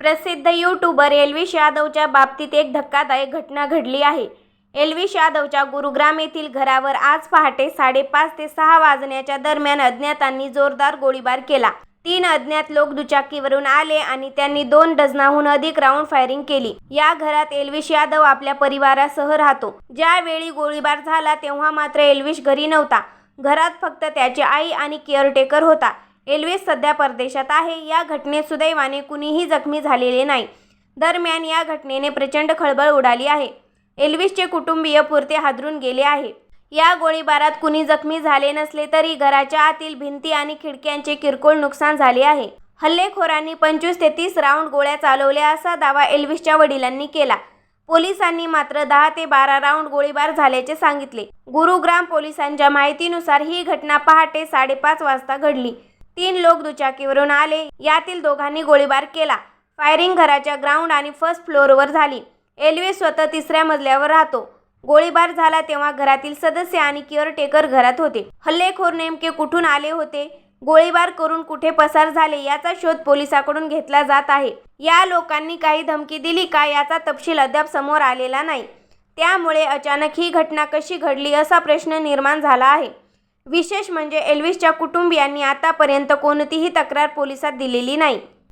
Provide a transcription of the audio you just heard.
प्रसिद्ध यूट्यूबर एल्विश यादवच्या बाबतीत एक धक्कादायक घटना घडली आहे. एल्विश यादवच्या गुरुग्राम येथील घरावर आज पहाटे साडेपाच ते सहा वाजण्याच्या दरम्यान अज्ञातांनी जोरदार गोळीबार केला. तीन अज्ञात लोक दुचाकीवरून आले आणि त्यांनी दोन डझनाहून अधिक राऊंड फायरिंग केली. या घरात एल्विश यादव आपल्या परिवारासह राहतो. ज्यावेळी गोळीबार झाला तेव्हा मात्र एल्विश घरी नव्हता. घरात फक्त त्याची आई आणि केअरटेकर होता. एल्विस सध्या परदेशात आहे. या घटनेत सुदैवाने कुणीही जखमी झालेले नाही. दरम्यान या घटनेने प्रचंड खळबळ उडाली आहे. एल्विसचे कुटुंबीय पुरते हादरून गेले आहे. या गोळीबारात कुणी जखमी झाले नसले तरी घराच्या आतील भिंती आणि खिडक्यांचे किरकोळ नुकसान झाले आहे. हल्लेखोरांनी पंचवीस ते तीस राऊंड गोळ्या चालवल्या असा दावा एल्विसच्या वडिलांनी केला. पोलिसांनी मात्र दहा ते बारा राऊंड गोळीबार झाल्याचे सांगितले. गुरुग्राम पोलिसांच्या माहितीनुसार ही घटना पहाटे साडेपाच वाजता घडली. तीन लोक दुचाकीवरून आले. यातील दोघांनी गोळीबार केला. फायरिंग घराच्या ग्राउंड आणि फर्स्ट फ्लोअरवर झाली. एल्वे स्वतः तिसऱ्या मजल्यावर राहतो. गोळीबार झाला तेव्हा घरातील सदस्य आणि केअरटेकर घरात होते. हल्लेखोर नेमके कुठून आले होते? गोळीबार करून कुठे पसार झाले याचा शोध पोलिसांकडून घेतला जात आहे. या लोकांनी काही धमकी दिली का याचा तपशील अद्याप समोर आलेला नाही. त्यामुळे अचानक ही घटना कशी घडली असा प्रश्न निर्माण झाला आहे. विशेष म्हणजे एल्विसच्या कुटुंबियांनी आतापर्यंत कोणतीही तक्रार पोलिसात दिलेली नाही.